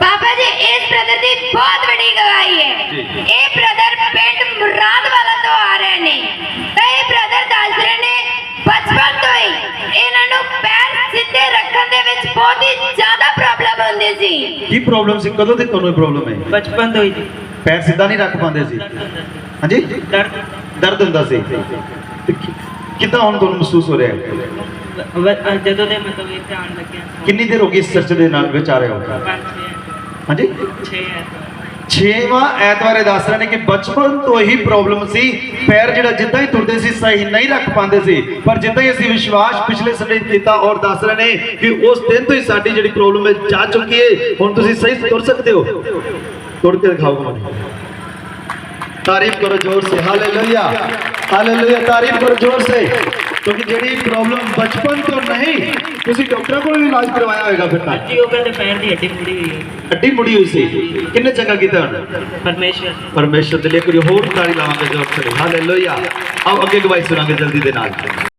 ਬਾਬਾ ਜੀ ਇਸ ਬ੍ਰਦਰ ਦੀ ਬਹੁਤ ਵੱਡੀ ਗਵਾਹੀ ਹੈ। ਇਹ ਬ੍ਰਦਰ ਪਿੰਡ ਮੁਰਾਦ ਵਾਲਾ ਤੋਂ ਆ ਰਹੇ ਨੇ। ਤੇ ਇਹ ਬ੍ਰਦਰ ਦੱਸ ਰਹੇ ਨੇ ਬਚਪਨ ਤੋਂ ਹੀ ਇਹਨਾਂ ਨੂੰ ਪੈਰ ਸਿੱਧੇ ਰੱਖਣ ਦੇ ਵਿੱਚ ਬਹੁਤ ਹੀ ਜ਼ਿਆਦਾ ਪ੍ਰੋਬਲਮ ਹੁੰਦੀ ਸੀ। ਕੀ ਪ੍ਰੋਬਲਮ ਸੀ? ਕਦੋਂ ਦੀ ਤੁਹਾਨੂੰ ਪ੍ਰੋਬਲਮ ਹੈ? ਬਚਪਨ ਤੋਂ ਹੀ ਜੀ। ਪੈਰ ਸਿੱਧਾ ਨਹੀਂ ਰੱਖ ਪਾਉਂਦੇ ਸੀ। ਹਾਂਜੀ? ਦਰਦ ਦਰਦ ਹੁੰਦਾ ਸੀ। ਕਿੱਦਾਂ ਹੁਣ ਤੁਹਾਨੂੰ ਮਹਿਸੂਸ ਹੋ ਰਿਹਾ ਹੈ? ਵ- ਅ, ਜਦੋਂ ਦੇ ਮਤਲਬ ਇੱਥੇ ਆਉਣ ਲੱਗਿਆ ਕਿੰਨੀ ਦੇਰ ਹੋ ਗਈ ਇਸ ਚਰਚ ਦੇ ਨਾਲ ਵਿੱਚ ਆ ਰਹੇ ਹੋ? ਹਾਂਜੀ? ਛੇ ਐਤਵਾਰ। ਛੇਵਾਂ ਐਤਵਾਰ ਇਹ ਦੱਸ ਰਹੇ ਨੇ ਕਿ ਬਚਪਨ ਤੋਂ ਹੀ ਪ੍ਰੋਬਲਮ ਸੀ। ਪੈਰ ਜਿਹੜਾ ਜਿੱਦਾਂ ਹੀ ਤੁਰਦੇ ਸੀ ਸਹੀ ਨਹੀਂ ਰੱਖ ਪਾਉਂਦੇ ਸੀ। ਪਰ ਜਿੱਦਾਂ ਹੀ ਅਸੀਂ ਵਿਸ਼ਵਾਸ ਪਿਛਲੇ ਸੰਡੇ ਕੀਤਾ ਔਰ ਦੱਸ ਰਹੇ ਨੇ ਕਿ ਉਸ ਦਿਨ ਤੋਂ ਹੀ ਸਾਡੀ ਜਿਹੜੀ ਪ੍ਰੋਬਲਮ ਹੈ ਜਾ ਚੁੱਕੀ ਹੈ। ਹੁਣ ਤੁਸੀਂ ਸਹੀ ਤੁਰ ਸਕਦੇ ਹੋ। ਤੁਰ ਕੇ ਦਿਖਾਓ ਮੈਨੂੰ ਤਾਰੀਫ ਕਰੋ ਜ਼ੋਰ ਸੇ। ਹਾਲੇਲੂਇਆ ਹਾਲੇਲੂਇਆ ਤਾਰੀਫ ਕਰੋ ਜ਼ੋਰ ਸੇ। ਕਿਉਂਕਿ ਜਿਹੜੀ ਪ੍ਰੋਬਲਮ ਬਚਪਨ ਤੋਂ ਨਹੀਂ ਤੁਸੀਂ ਡਾਕਟਰਾਂ ਕੋਲ ਇਲਾਜ ਕਰਵਾਇਆ ਹੋਵੇਗਾ ਫਿਰ ਤਾਂ। ਹੀ ਉਹ ਕਹਿੰਦੇ ਪੈਰ ਦੀ ਹੱਡੀ ਮੁੜੀ ਹੋਈ ਹੈ। ਹੱਡੀ ਮੁੜੀ ਹੋਈ ਸੀ। ਕਿੰਨੇ ਚੰਗਾ ਕੀਤਾ ਹੁਣ ਪਰਮੇਸ਼ਵਰ। ਪਰਮੇਸ਼ਰ ਦੇ ਲਈ ਕੋਈ ਹੋਰ ਤਾੜੀ ਲਾਵਾਂਗੇ ਜੋ ਹਾਲੇਲੂਇਆ ਆਓ ਅੱਗੇ ਗਵਾਹੀ ਸੁਣਾਂਗੇ ਜਲਦੀ ਦੇ ਨਾਲ।